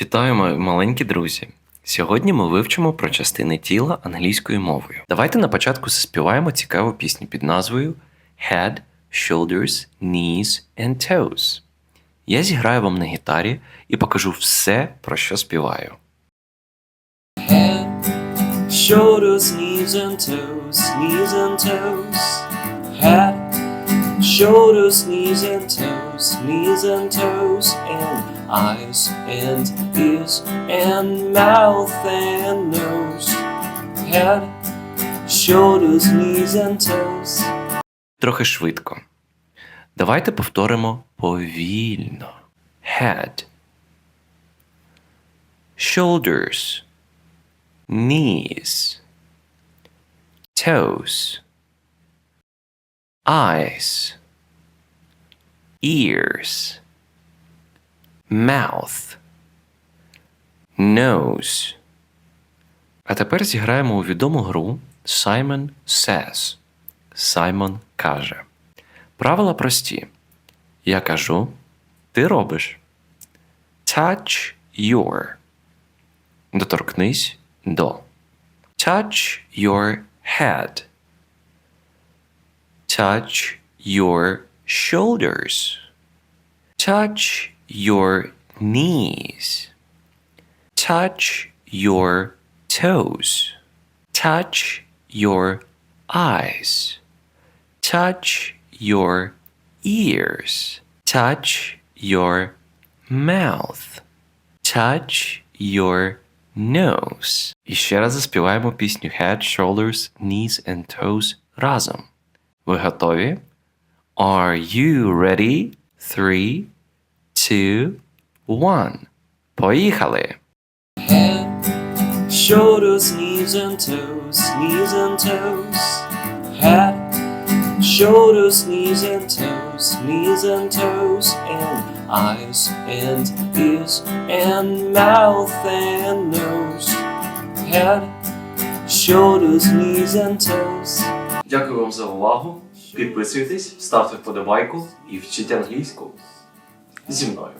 Вітаю, мої маленькі друзі! Сьогодні ми вивчимо про частини тіла англійською мовою. Давайте на початку заспіваємо цікаву пісню під назвою Head, Shoulders, Knees and Toes. Я зіграю вам на гітарі і покажу все, про що співаю. Head, shoulders, knees and toes, knees and toes. Head, shoulders, knees and toes, knees and toes, and eyes and ears and mouth and nose. Head, shoulders, knees and toes. Трохи швидко. Давайте повторимо повільно. Head. Shoulders. Knees. Toes. Eyes. Ears. Mouth. Nose. А тепер зіграємо у відому гру Simon Says. Саймон каже. Правила прості. Я кажу, ти робиш. Touch your. Доторкнись до. Touch your head. Touch your shoulders. Touch your knees. Touch your toes. Touch your eyes. Touch your ears. Touch your mouth. Touch your nose. І ще раз заспіваємо пісню Head, Shoulders, Knees and Toes разом. Ви готові? Are you ready? Three, two, one. Поїхали! Head, shoulders, knees and toes, knees and toes. Head, shoulders, knees and toes, knees and toes, and eyes and ears and mouth and nose. Head, shoulders, knees and toes. Дякую вам за увагу. Підписуйтесь, ставте вподобайку і вчіть англійську Зі мною.